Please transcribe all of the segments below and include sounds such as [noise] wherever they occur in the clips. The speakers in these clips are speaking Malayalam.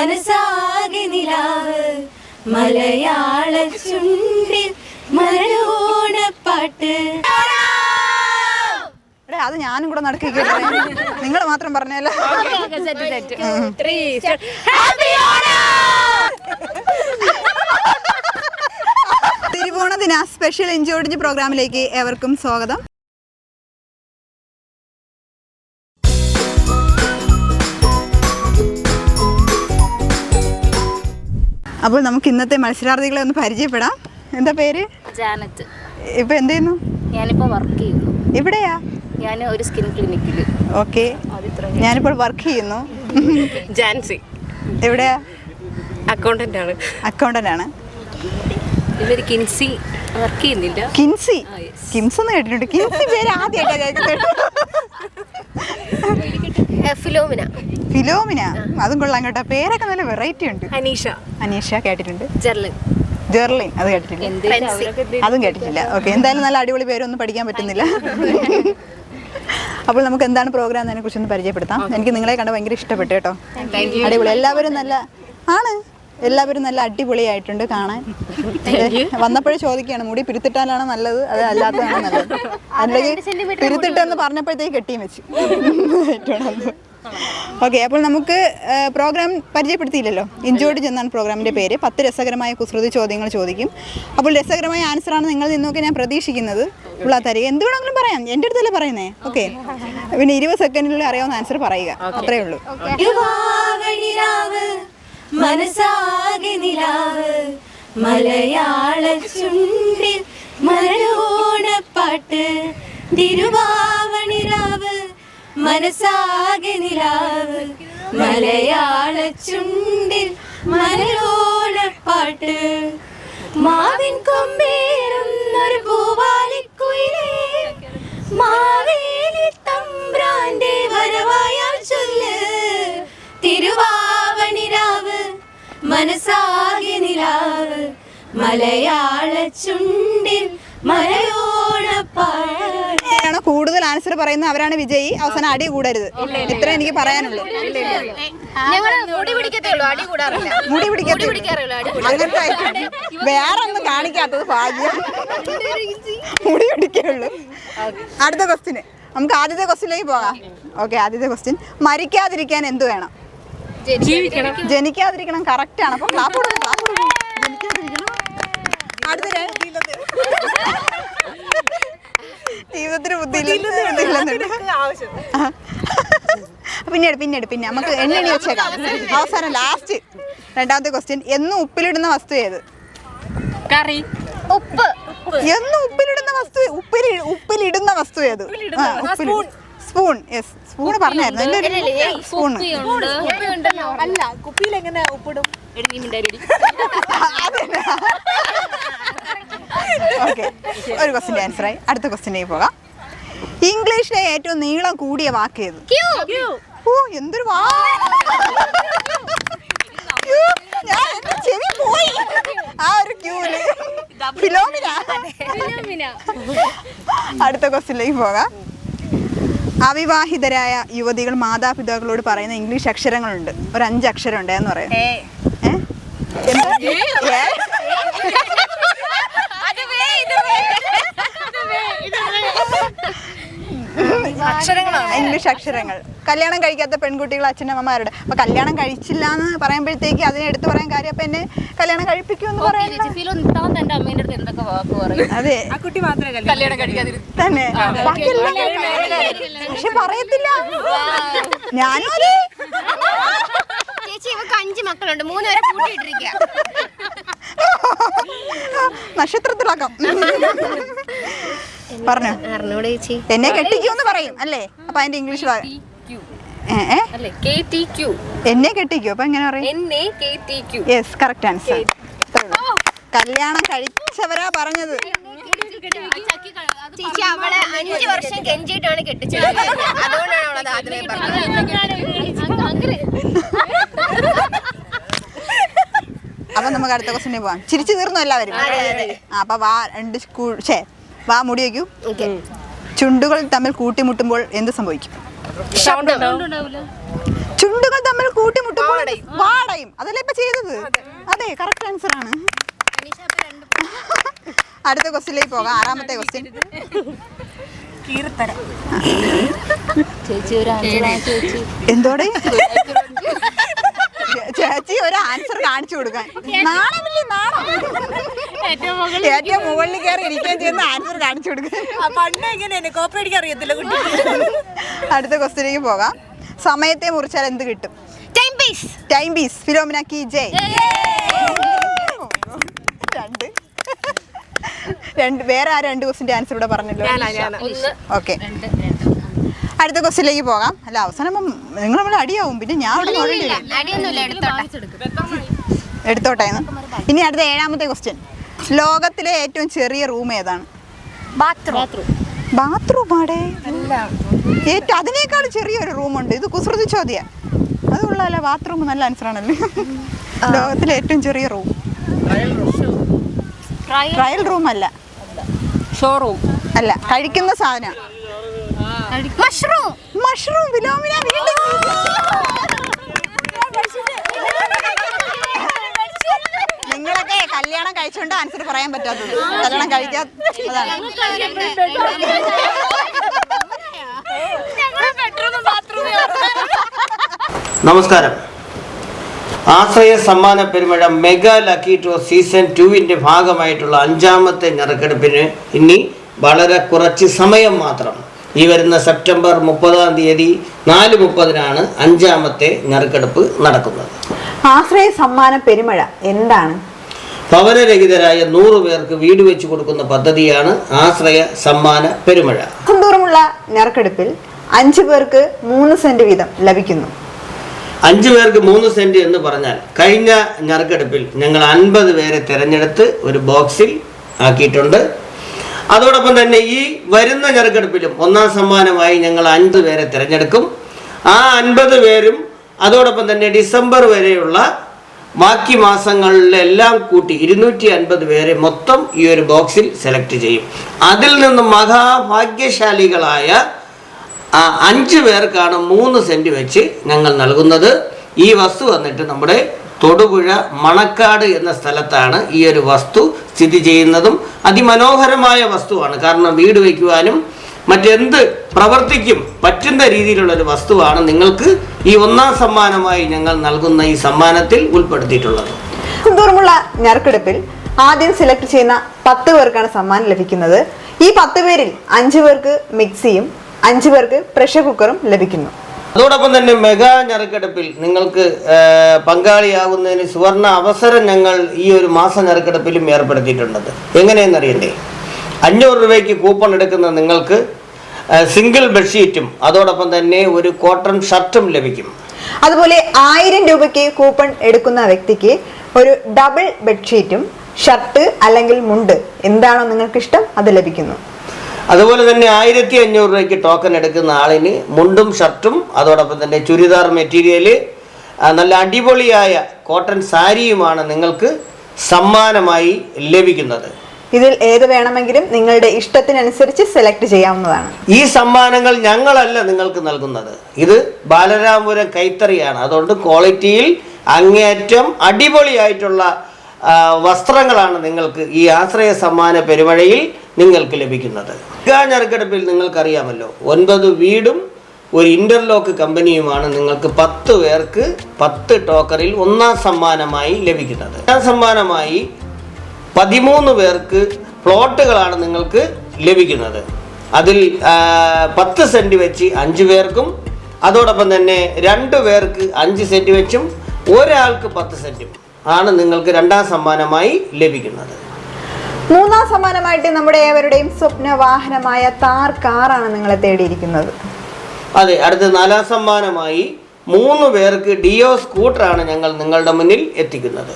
മനസ്സാകെ നിലാവ്. മലയാള ചുണ്ടിൽ മരോണപ്പാട്ട് അത് ഞാനും കൂടെ നടക്കുകയാണ് നിങ്ങൾ മാത്രം പറഞ്ഞല്ലോ തിരുവോണ ദിന സ്പെഷ്യൽ എൻജോയ് പ്രോഗ്രാമിലേക്ക് എവർക്കും സ്വാഗതം. അപ്പോൾ നമുക്ക് ഇന്നത്തെ മത്സരാർത്ഥികളെ ഒന്ന് പരിചയപ്പെടാം. എന്താ പേര്? ജാനറ്റ് ഇപ്പൊ എന്ത് ചെയ്യുന്നു? ഞാനിപ്പോ വർക്ക് ചെയ്യുന്നു. എവിടെയാ ഞാൻ ഒരു സ്കിൻ ക്ലിനിക്കിൽ ഓക്കെ. ഞാനിപ്പോൾ വർക്ക് ചെയ്യുന്നു. ജാൻസി. എവിടെയാ? അക്കൗണ്ടന്റ് ആണ്. അക്കൗണ്ടന്റ് ആണ്. ഇവർ കിൻസി വർക്ക് ചെയ്യുന്നില്ല. കിൻസി. കിംസ് എന്ന് കേട്ടിട്ടുണ്ട്. കിൻസി പേര് ആദ്യമായിട്ടാ കേൾക്കുന്നത്. ഫിലോമിന. ഫിലോമിന? അതും കൊള്ളാം കേട്ടോ. പേരൊക്കെ നല്ല വെറൈറ്റി ഉണ്ട്. അനീഷ. അനീഷ കേട്ടിട്ടുണ്ട്. ജെർലിൻ. ജെർലിൻ അത് കേട്ടിട്ടില്ല. അതും കേട്ടിട്ടില്ല. ഓക്കെ എന്തായാലും നല്ല അടിപൊളി പേരൊന്നും പഠിക്കാൻ പറ്റുന്നില്ല. അപ്പോൾ നമുക്ക് എന്താണ് പ്രോഗ്രാം എന്നതിനെ കുറിച്ച് ഒന്ന് പരിചയപ്പെടുത്താം എനിക്ക് നിങ്ങളെ കണ്ട് ഭയങ്കര ഇഷ്ടപ്പെട്ടു കേട്ടോ. അടിപൊളി. എല്ലാവരും നല്ല ആണ്. എല്ലാവരും നല്ല അടിപൊളിയായിട്ടുണ്ട് കാണാൻ. വന്നപ്പോഴേ ചോദിക്കുകയാണ് മുടി പിരുത്തിട്ടാലാണ് നല്ലത് അത് അല്ലാത്തതാണ് നല്ലത്. [laughs] അല്ലെങ്കിൽ പിരുത്തിട്ടെന്ന് പറഞ്ഞപ്പോഴത്തേക്ക് കെട്ടിയും വെച്ച്. [laughs] ഓക്കെ അപ്പോൾ നമുക്ക് പ്രോഗ്രാം പരിചയപ്പെടുത്തിയില്ലല്ലോ. ഇഞ്ചോട് ചെന്നാണ് പ്രോഗ്രാമിന്റെ പേര്. പത്ത് രസകരമായ കുസൃതി ചോദ്യങ്ങൾ ചോദിക്കും. അപ്പോൾ രസകരമായ ആൻസറാണ് നിങ്ങൾ നിന്നൊക്കെ ഞാൻ പ്രതീക്ഷിക്കുന്നത്. ഉള്ള തരിക. എന്ത് വേണമെങ്കിലും പറയാം. എന്റെ അടുത്തല്ലേ പറയുന്നേ? ഓക്കെ പിന്നെ ഇരുപത് സെക്കൻഡിൽ അറിയാവുന്ന ആൻസർ പറയുക. അത്രേ ഉള്ളൂ. മനസ്സാകെ നിലാവ് മലയാള ചുണ്ടിൽ മലരോണപ്പാട്ട് തിരുവാവണിരാവ് മനസ്സാകെ നിലാവ് മലയാള ചുണ്ടിൽ മലരോണപ്പാട്ട് മാവിൻ കൊമ്പേറുന്നൊരു പൂവാലിക്കുയിലേ മനസ്സാകെ നിലാവ്. മലയാള ചുണ്ടിൽ മലയോണ കൂടുതൽ ആൻസർ പറയുന്ന അവരാണ് വിജയി. അവസാനം അടി കൂടരുത്. ഇത്ര എനിക്ക് പറയാനുള്ളൂ. മുടി പിടിക്കത്തേ ഉള്ളൂ അടി കൂടാറില്ല. മുടി പിടിക്കത്തില്ല. അങ്ങനത്തെ item. വേറെ ഒന്നും കാണിക്കാത്തത് ഭാഗ്യം. മുടി പിടിക്കുള്ളൂ അടുത്ത ക്വസ്റ്റിന് നമുക്ക് ആദ്യത്തെ ക്വസ്റ്റിലേക്ക് പോകാം. ഓക്കെ ആദ്യത്തെ ക്വസ്റ്റ്യൻ മരിക്കാതിരിക്കാൻ എന്ത് വേണം? ജീവിക്കണം. ജനിക്കാതിരിക്കണം. കറക്റ്റ് ആണ്. അപ്പൊ ക്ലാപ്പ് കൊടുക്കും ക്ലാപ്പ് കൊടുക്കും. ജനിക്കാതിരിക്കണം. ജീവിതത്തിന് ബുദ്ധിയില്ല പിന്നീട് പിന്നീട് പിന്നെ നമുക്ക് എണ്ണി വെച്ചേക്കാം. അവസാനം ലാസ്റ്റ് രണ്ടാമത്തെ ക്വസ്റ്റ്യൻ എന്നും ഉപ്പിലിടുന്ന വസ്തു ഏത്? കറി. ഉപ്പ്. എന്നും ഉപ്പിലിടുന്ന വസ്തു ഉപ്പിൽ ഉപ്പിലിടുന്ന വസ്തു ഏത്? ആ, ഉപ്പിലി- സ്പൂൺ. യെസ് സ്പൂൺ പറഞ്ഞായിരുന്നു. സ്പൂൺ അല്ല കുപ്പിയിൽ എങ്ങനെ ഉപ്പിടും ഓക്കെ [laughs] ഒരു ക്വസ്റ്റിന്റെ ആൻസർ ആയി. അടുത്ത ക്വസ്റ്റിനേക്ക് പോകാം. ഇംഗ്ലീഷിലെ ഏറ്റവും നീളം കൂടിയ വാക്ക് ഏത്? ഓ എന്തൊരു വാ ക്യൂ, ഞാൻ എന്റെ ചെവി പോയി. ആ ഒരു ക്യൂൽ ഫിലോമിന [laughs] അടുത്ത ക്വസ്റ്റിലേക്ക് പോകാം. അവിവാഹിതരായ യുവതികൾ മാതാപിതാക്കളോട് പറയുന്ന ഇംഗ്ലീഷ് അക്ഷരങ്ങളുണ്ട്. ഒരു അഞ്ച് അക്ഷരം ഉണ്ട് എന്ന് പറയാം. ഏ? എന്താ? ഏ? ഇംഗ്ലീഷ് അക്ഷരങ്ങൾ. കല്യാണം കഴിക്കാത്ത പെൺകുട്ടികൾ അച്ഛനമ്മമാരുടെ അപ്പൊ കല്യാണം കഴിച്ചില്ല എന്ന് പറയുമ്പോഴത്തേക്ക് അതിനെ എടുത്തു പറയാൻ കാര്യം അപ്പൊ എന്നെ കല്യാണം കഴിപ്പിക്കുമെന്ന് പറയാൻ താൻ തന്റെ അമ്മേന്റെ അടുത്ത് എന്തൊക്കെ വാക്ക് പറയും? അതെ. ആ കുട്ടി മാത്രമേ കല്യാണം തന്നെ. പക്ഷെ പറയത്തില്ല. ഞാനും അതെ ചേച്ചി ഇവക്ക് അഞ്ച് മക്കളുണ്ട്. മൂന്ന് പേരെ കൂട്ടിയിട്ടിരിക്കുക നക്ഷത്രത്തിലാക്കാം. പറഞ്ഞു? അറിഞ്ഞൂടെ ചേച്ചി. എന്നെ കെട്ടിക്കൂന്ന് പറയും അല്ലേ? അപ്പൊ അതിന്റെ ഇംഗ്ലീഷ് ഏ ഏ? അല്ലേ കെ ടി ക്യൂ എന്നെ കെട്ടിക്കൂ? അപ്പൊ എങ്ങനെ പറയും? N K T Q yes correct answer കല്യാണം കഴിച്ചവരാ പറഞ്ഞത്. ചേച്ചി അവളെ അഞ്ച് വർഷം കെഞ്ചിയിട്ടാണ് കെട്ടിച്ചത്. അതുകൊണ്ടാണ് അവളത് ആദ്യമേ പറഞ്ഞത്. അപ്പൊ നമുക്ക് അടുത്ത ക്വസ്റ്റിനെ പോവാം. ചിരിച്ചു തീർന്നു എല്ലാവരും? ആ, അപ്പൊ വാ രണ്ട് സ്കൂൾ ഷേ വാ മുടി വയ്ക്കൂ. ചുണ്ടുകൾ തമ്മിൽ കൂട്ടിമുട്ടുമ്പോൾ എന്ത് സംഭവിക്കും? ചുണ്ടുകൾ തമ്മിൽ കൂട്ടിമുട്ടുമ്പോൾ വാടയും. അതല്ലേ ഇപ്പൊ ചെയ്തത്? അതെ. കറക്റ്റ് ആൻസർ ആണ്. [laughs] അടുത്ത ക്വസ്റ്റ്യനിലേക്ക് പോകാം. ആറാമത്തെ ക്വസ്റ്റ്യൻ എന്തോടെ? [laughs] [laughs] ചേച്ചി ഒരു ആൻസർ കാണിച്ചു കൊടുക്കാൻ. നാണമില്ലേ നാണം? ഏറ്റവും മുകളിൽ കയറി ഇരിക്കാൻ ചെയ്യുന്ന ആൻസർ കാണിച്ചു കൊടുക്കാൻ. പണ്ട് എങ്ങനെയാണ് കോപ്പറേറ്റ് അറിയത്തില്ല കുട്ടി. അടുത്ത ക്വസ്റ്റിനേക്ക് പോകാം. സമയത്തെ മുറിച്ചാൽ എന്ത് കിട്ടും? Time piece time piece Philomina കി ജെ രണ്ട്. രണ്ട്. വേറെ ആ രണ്ട് ക്വസ്റ്റിന്റെ ആൻസർ ഇവിടെ പറഞ്ഞല്ലോ. ഓക്കെ അടുത്ത ക്വസ്റ്റിലേക്ക് പോകാം. അല്ല അവസാനം നിങ്ങൾ നമ്മൾ അടിയാവും. പിന്നെ ഞാൻ അവിടെ വരും. എടുത്തോട്ടെ. ഇനി അടുത്ത ഏഴാമത്തെ ക്വസ്റ്റ്യൻ. ലോകത്തിലെ ഏറ്റവും ചെറിയ റൂം ഏതാണ്? ബാത്റൂം. ബാത്റൂം ആടേ? ഏറ്റവും അതിനേക്കാൾ ചെറിയൊരു റൂമുണ്ട്. ഇത് കുസൃതി ചോദ്യ. അതുള്ള ബാത്റൂം നല്ല ആൻസർ ആണല്ലേ. ലോകത്തിലെ ഏറ്റവും ചെറിയ റൂം. Trial room. അല്ല ഷോറൂം. അല്ല കഴിക്കുന്ന സാധനം. മഷ്റൂം മഷ്റൂം വിലോമിന വീണ്ടും നിങ്ങളൊക്കെ കല്യാണം കഴിച്ചോണ്ട് ആൻസർ പറയാൻ പറ്റാത്തത്. കല്യാണം കഴിക്കാത്തതാണ് നമസ്കാരം. ആശ്രയ സമ്മാന പെരുമഴ മെഗാ ലക്കി ടോ സീസൺ ടുവിന്റെ ഭാഗമായിട്ടുള്ള അഞ്ചാമത്തെ നറുക്കെടുപ്പിന് ഇനി വളരെ കുറച്ച് സമയം മാത്രം. ഈ വരുന്ന സെപ്റ്റംബർ മുപ്പതാം തീയതി നാല് മുപ്പതിനാണ് അഞ്ചാമത്തെ നറുക്കെടുപ്പ് നടക്കുന്നത്. ആശ്രയ സമ്മാന പെരുമഴ എന്താണ്? ഭവനരഹിതരായ നൂറ് പേർക്ക് വീട് വെച്ച് കൊടുക്കുന്ന പദ്ധതിയാണ് ആശ്രയ സമ്മാന പെരുമഴ. തോറുമുള്ള നറുക്കെടുപ്പിൽ അഞ്ചു പേർക്ക് മൂന്ന് സെന്റ് വീതം ലഭിക്കുന്നു. അഞ്ചു പേർക്ക് മൂന്ന് സെന്റ് എന്ന് പറഞ്ഞാൽ കഴിഞ്ഞ നറുക്കെടുപ്പിൽ ഞങ്ങൾ അൻപത് പേരെ തിരഞ്ഞെടുത്ത് ഒരു ബോക്സിൽ ആക്കിയിട്ടുണ്ട്. അതോടൊപ്പം തന്നെ ഈ വരുന്ന ഞെരുക്കെടുപ്പിലും ഒന്നാം സമ്മാനമായി ഞങ്ങൾ അൻപത് പേരെ തിരഞ്ഞെടുക്കും. ആ അൻപത് പേരും അതോടൊപ്പം തന്നെ ഡിസംബർ വരെയുള്ള ബാക്കി മാസങ്ങളിലെല്ലാം കൂട്ടി ഇരുന്നൂറ്റി അൻപത് പേരെ മൊത്തം ഈ ഒരു ബോക്സിൽ സെലക്ട് ചെയ്യും. അതിൽ നിന്നും മഹാഭാഗ്യശാലികളായ ആ അഞ്ച് പേർക്കാണ് മൂന്ന് സെന്റ് വെച്ച് ഞങ്ങൾ നൽകുന്നത്. ഈ വസ്തു വന്നിട്ട് നമ്മുടെ തൊടുപുഴ മണക്കാട് എന്ന സ്ഥലത്താണ് ഈ ഒരു വസ്തു സ്ഥിതി ചെയ്യുന്നതും അതിമനോഹരമായ വസ്തുവാണ്. കാരണം വീട് വയ്ക്കുവാനും മറ്റെന്ത് പ്രവർത്തിക്കും പറ്റുന്ന രീതിയിലുള്ള ഒരു വസ്തുവാണ് നിങ്ങൾക്ക് ഈ ഒന്നാം സമ്മാനമായി ഞങ്ങൾ നൽകുന്ന ഈ സമ്മാനത്തിൽ ഉൾപ്പെടുത്തിയിട്ടുള്ളത്. തോറുമുള്ള ഞെറുക്കെടുപ്പിൽ ആദ്യം സെലക്ട് ചെയ്യുന്ന പത്ത് പേർക്കാണ് സമ്മാനം ലഭിക്കുന്നത്. ഈ പത്ത് പേരിൽ അഞ്ചു പേർക്ക് മിക്സിയും അഞ്ചു പേർക്ക് പ്രഷർ കുക്കറും ലഭിക്കുന്നു. അതോടൊപ്പം തന്നെ മെഗാ ഞെറുക്കെടുപ്പിൽ നിങ്ങൾക്ക് പങ്കാളിയാകുന്നതിന് സുവർണ അവസരം ഞങ്ങൾ ഈ ഒരു മാസ ഞെറുക്കെടുപ്പിലും ഏർപ്പെടുത്തിയിട്ടുണ്ട്. എങ്ങനെയെന്നറിയണ്ടേ? അഞ്ഞൂറ് രൂപയ്ക്ക് കൂപ്പൺ എടുക്കുന്ന നിങ്ങൾക്ക് സിംഗിൾ ബെഡ്ഷീറ്റും അതോടൊപ്പം തന്നെ ഒരു കോട്ടൺ ഷർട്ടും ലഭിക്കും. അതുപോലെ ആയിരം രൂപയ്ക്ക് കൂപ്പൺ എടുക്കുന്ന വ്യക്തിക്ക് ഒരു ഡബിൾ ബെഡ്ഷീറ്റും ഷർട്ട് അല്ലെങ്കിൽ മുണ്ട് എന്താണോ നിങ്ങൾക്ക് ഇഷ്ടം അത് ലഭിക്കുന്നു. അതുപോലെ തന്നെ ആയിരത്തി അഞ്ഞൂറ് രൂപയ്ക്ക് ടോക്കൺ എടുക്കുന്ന ആളിന് മുണ്ടും ഷർട്ടും അതോടൊപ്പം തന്നെ ചുരിദാർ മെറ്റീരിയൽ നല്ല അടിപൊളിയായ കോട്ടൺ സാരിയുമാണ് നിങ്ങൾക്ക് സമ്മാനമായി ലഭിക്കുന്നത്. ഇതിൽ ഏത് വേണമെങ്കിലും നിങ്ങളുടെ ഇഷ്ടത്തിനനുസരിച്ച് സെലക്ട് ചെയ്യാവുന്നതാണ്. ഈ സമ്മാനങ്ങൾ ഞങ്ങളല്ല നിങ്ങൾക്ക് നൽകുന്നത്. ഇത് ബാലരാമപുരം കൈത്തറിയാണ്. അതുകൊണ്ട് ക്വാളിറ്റിയിൽ അങ്ങേയറ്റം അടിപൊളിയായിട്ടുള്ള വസ്ത്രങ്ങളാണ് നിങ്ങൾക്ക് ഈ ആശ്രയ സമ്മാന പെരുമഴയിൽ നിങ്ങൾക്ക് ലഭിക്കുന്നത്. ഞറുക്കെടുപ്പിൽ നിങ്ങൾക്കറിയാമല്ലോ ഒൻപത് വീടും ഒരു ഇന്റർലോക്ക് കമ്പനിയുമാണ് നിങ്ങൾക്ക് പത്ത് പേർക്ക് പത്ത് ടോക്കറിൽ ഒന്നാം സമ്മാനമായി ലഭിക്കുന്നത്. ഒന്നാം സമ്മാനമായി പതിമൂന്ന് പേർക്ക് പ്ലോട്ടുകളാണ് നിങ്ങൾക്ക് ലഭിക്കുന്നത്. അതിൽ പത്ത് സെന്റ് വെച്ച് അഞ്ച് പേർക്കും അതോടൊപ്പം തന്നെ രണ്ട് പേർക്ക് അഞ്ച് സെന്റ് വെച്ചും ഒരാൾക്ക് പത്ത് സെന്റും ആണ് നിങ്ങൾക്ക് രണ്ടാം സമ്മാനമായി ലഭിക്കുന്നത്. മൂന്നാം സമ്മാനമായിട്ട് നമ്മുടെ ഏവരുടെയും സ്വപ്ന വാഹനമായ താർ കാറാണ് നിങ്ങളെ തേടിയിരിക്കുന്നത്. അതെ അടുത്ത നാലാം സമ്മാനമായി മൂന്ന് പേർക്ക് ഡിയോ സ്കൂട്ടറാണ് ഞങ്ങൾ നിങ്ങളുടെ മുന്നിൽ എത്തിക്കുന്നത്.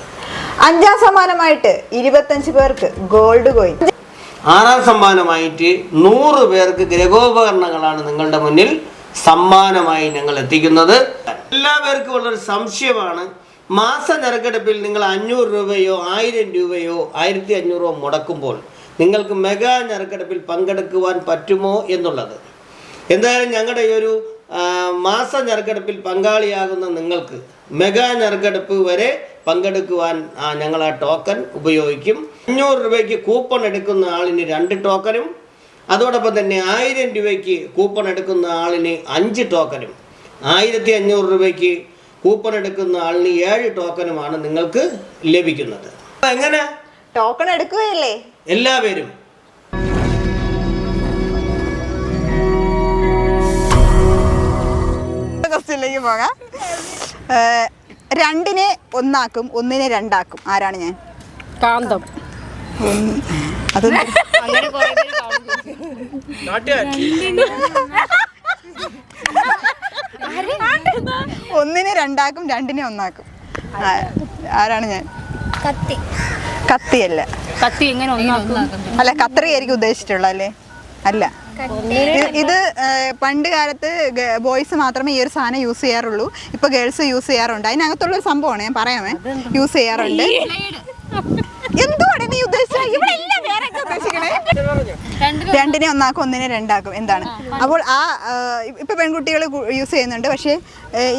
അഞ്ചാം സമ്മാനമായിട്ട് ഇരുപത്തഞ്ച് പേർക്ക് ഗോൾഡ് കോയിൻ. ആറാം സമ്മാനമായിട്ട് നൂറ് പേർക്ക് ഗ്രഹോപകരണങ്ങളാണ് നിങ്ങളുടെ മുന്നിൽ സമ്മാനമായി ഞങ്ങൾ എത്തിക്കുന്നത്. എല്ലാവർക്കും ഉള്ളൊരു സംശയമാണ് മാസ നിരക്കെടുപ്പിൽ നിങ്ങൾ അഞ്ഞൂറ് രൂപയോ ആയിരം രൂപയോ ആയിരത്തി അഞ്ഞൂറോ മുടക്കുമ്പോൾ നിങ്ങൾക്ക് മെഗാ നിരക്കെടുപ്പിൽ പങ്കെടുക്കുവാൻ പറ്റുമോ എന്നുള്ളത്. എന്തായാലും ഞങ്ങളുടെ ഈ ഒരു മാസ നിരക്കെടുപ്പിൽ പങ്കാളിയാകുന്ന നിങ്ങൾക്ക് മെഗാ നിരക്കെടുപ്പ് വരെ പങ്കെടുക്കുവാൻ ഞങ്ങൾ ആ ടോക്കൺ ഉപയോഗിക്കും. അഞ്ഞൂറ് രൂപയ്ക്ക് കൂപ്പൺ എടുക്കുന്ന ആളിന് രണ്ട് ടോക്കനും അതോടൊപ്പം തന്നെ ആയിരം രൂപയ്ക്ക് കൂപ്പൺ എടുക്കുന്ന ആളിന് അഞ്ച് ടോക്കനും ആയിരത്തി അഞ്ഞൂറ് രൂപയ്ക്ക് കൂപ്പൺ എടുക്കുന്ന ആളിന് ഏഴ് ടോക്കനുമാണ് നിങ്ങൾക്ക് ലഭിക്കുന്നത്. എങ്ങനെ? ടോക്കൺ എടുക്കുകയല്ലേ? എല്ലാവരും ക്വസ്റ്റ്യനിലേക്ക് പോകാം. ഏ, രണ്ടിനെ ഒന്നാക്കും ഒന്നിനെ രണ്ടാക്കും. ആരാണ് ഞാൻ? കാന്തം. അത് അങ്ങനെ. ഒന്നിനെ രണ്ടാക്കും രണ്ടിനെ ഒന്നാക്കും. ആരാണ് ഞാൻ? കത്തി. കത്തിയല്ല? കത്തി എങ്ങനെ ഒന്നാക്കും? അല്ല കത്രിയായിരിക്കും ഉദ്ദേശിച്ചിട്ടുള്ള അല്ലേ? അല്ല. ഇത് പണ്ട് കാലത്ത് ബോയ്സ് മാത്രമേ ഈ ഒരു സാധനം യൂസ് ചെയ്യാറുള്ളൂ. ഇപ്പൊ ഗേൾസ് യൂസ് ചെയ്യാറുണ്ട്. അതിനകത്തുള്ള ഒരു സംഭവമാണ് ഞാൻ പറയാമേ. യൂസ് ചെയ്യാറുണ്ട്. എന്തുവാണ് നീ ഉദ്ദേശിച്ചത് ഇവിടെ ഉദ്ദേശിക്കണേ? രണ്ടിനെ ഒന്നാക്കും ഒന്നിനെ രണ്ടാക്കും. എന്താണ്? അപ്പോൾ ആ ഇപ്പൊ പെൺകുട്ടികൾ യൂസ് ചെയ്യുന്നുണ്ട്. പക്ഷേ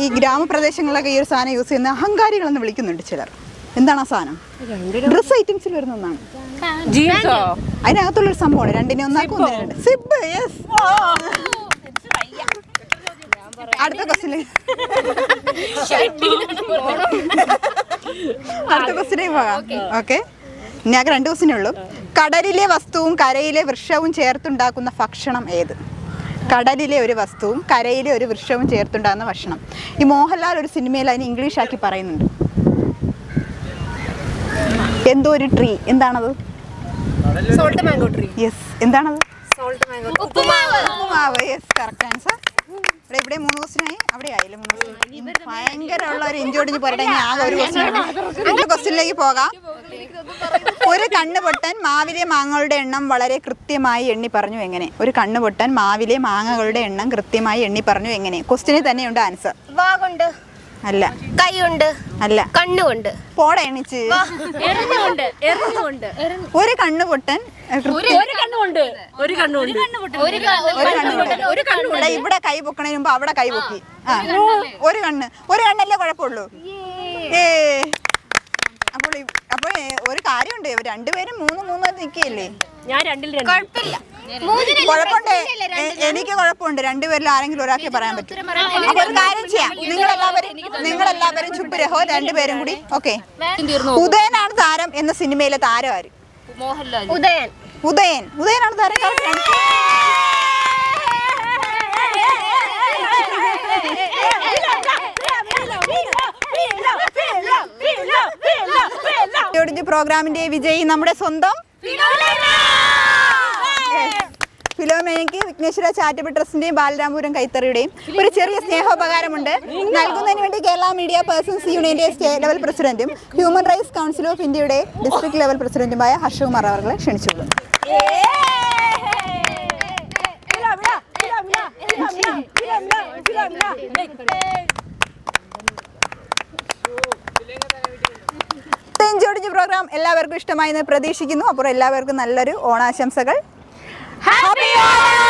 ഈ ഗ്രാമപ്രദേശങ്ങളിലൊക്കെ ഈ ഒരു സാധനം യൂസ് ചെയ്യുന്ന അഹങ്കാരികൾ എന്ന് വിളിക്കുന്നുണ്ട് ചിലർ. എന്താണ് ആ സാധനം? ഡ്രസ് ഐറ്റംസിൽ വരുന്ന ഒന്നാണ്. അതിനകത്തുള്ളൊരു സംഭവമാണ്. രണ്ടിനെ ഒന്നാക്കും ഒന്നിനെ രണ്ട് സിബ് യെസ് അടുത്ത ക്വസ്റ്റിനെ അടുത്ത ക്വസ്റ്റിനെ പോകാം. ഓക്കെ ഞാൻ രണ്ട് ദിവസമേ ഉള്ളൂ. കടലിലെ വസ്തുവും കരയിലെ വൃക്ഷവും ചേർത്തുണ്ടാക്കുന്ന ഭക്ഷണം ഏത്? കടലിലെ ഒരു വസ്തുവും കരയിലെ ഒരു വൃക്ഷവും ചേർത്തുണ്ടാകുന്ന ഭക്ഷണം. ഈ മോഹൻലാൽ ഒരു സിനിമയിൽ അതിന് ഇംഗ്ലീഷ് ആക്കി പറയുന്നുണ്ട്. എന്തോ ഒരു ട്രീ. എന്താണത്? Salt mango tree. യെസ് എന്താണത്? Salt mango. ഉപ്പുമാവ്. ഉപ്പുമാവ്. യെസ് കറക്റ്റ് ആൻസർ ഇവിടെ ഇവിടെ മൂന്ന് ക്വസ്റ്റിനായി അവിടെ ആയില്ലേ മൂന്ന് question. ഭയങ്കരമുള്ള ഒരു ഇഞ്ചോടിഞ്ഞ് പോരട്ടെ ഇനി ആകെ ഒരു ക്വസ്റ്റ്യൻ ക്വസ്റ്റ്യനിലേക്ക് പോകാം. ഒരു കണ്ണ് പൊട്ടൻ മാവിലെ മാങ്ങകളുടെ എണ്ണം വളരെ കൃത്യമായി എണ്ണി പറഞ്ഞു എങ്ങനെ? ഒരു കണ്ണ് പൊട്ടൻ മാവിലെ മാങ്ങകളുടെ എണ്ണം കൃത്യമായി എണ്ണി പറഞ്ഞു എങ്ങനെ? ക്വസ്റ്റിന് തന്നെയുണ്ട് ആൻസർ വാ കൊണ്ട് അല്ല. കൈ ഉണ്ട് അല്ല. കണ്ണുകൊണ്ട് പോടെ എണിച്ച്. എറിഞ്ഞുകൊണ്ട് എറിഞ്ഞുകൊണ്ട് ഒരു കണ്ണ് പൊട്ടൻ ഒരു കണ്ണുണ്ട് ഒരു കണ്ണുണ്ട് ഒരു കണ്ണുണ്ട് ഇവിടെ കൈ പൊക്കണതിന് മുമ്പ് അവിടെ കൈ പൊക്കി. ആ. ഒരു കണ്ണ്. ഒരു കണ്ണല്ലേ കുഴപ്പമുള്ളൂ. ഏ. അപ്പോൾ അപ്പോൾ ഒരു കാര്യമുണ്ട്. രണ്ടുപേരും മൂന്ന് മൂന്ന് നിൽക്കുകയല്ലേ? ഞാൻ രണ്ടിൽ രണ്ട്. കുഴപ്പമില്ല. കുഴപ്പമുണ്ട്. എനിക്ക് കുഴപ്പമുണ്ട് രണ്ടുപേരിൽ ആരെങ്കിലും ഒരാൾക്ക് പറയാൻ പറ്റും. അപ്പൊ ഒരു കാര്യം ചെയ്യാം. നിങ്ങളെല്ലാവരും നിങ്ങളെല്ലാവരും ചുപ്പ് രഹോ രണ്ടുപേരും കൂടി. ഓക്കെ. ഉദയനാണ് താരം എന്ന സിനിമയിലെ താരം ആര് ഉദയൻ. ഉദയൻ. ഉദയനാണ് താരം. പ്രോഗ്രാമിന്റെ വിജയി നമ്മുടെ സ്വന്തം ഫിലോമേനയ്ക്ക് വിഘ്നേശ്വര ചാരിറ്റബിൾ ട്രസ്റ്റിന്റെയും ബാലരാമപുരം കൈത്തറിയുടെയും ഒരു ചെറിയ സ്നേഹോപകാരമുണ്ട്. നൽകുന്നതിന് വേണ്ടി കേരള മീഡിയ പേഴ്സൺസ് യൂണിയന്റെ സ്റ്റേറ്റ് ലെവൽ പ്രസിഡന്റും ഹ്യൂമൻ റൈറ്റ്സ് കൗൺസിൽ ഓഫ് ഇന്ത്യയുടെ ഡിസ്ട്രിക്ട് ലെവൽ പ്രസിഡന്റുമായ ഹർഷകുമാർ അവരെ ക്ഷണിച്ചുള്ളൂ. തെഞ്ചോടിച്ച് പ്രോഗ്രാം എല്ലാവർക്കും ഇഷ്ടമായി എന്ന് പ്രതീക്ഷിക്കുന്നു. അപ്പോൾ എല്ലാവർക്കും നല്ലൊരു ഓണാശംസകൾ. Happy, Happy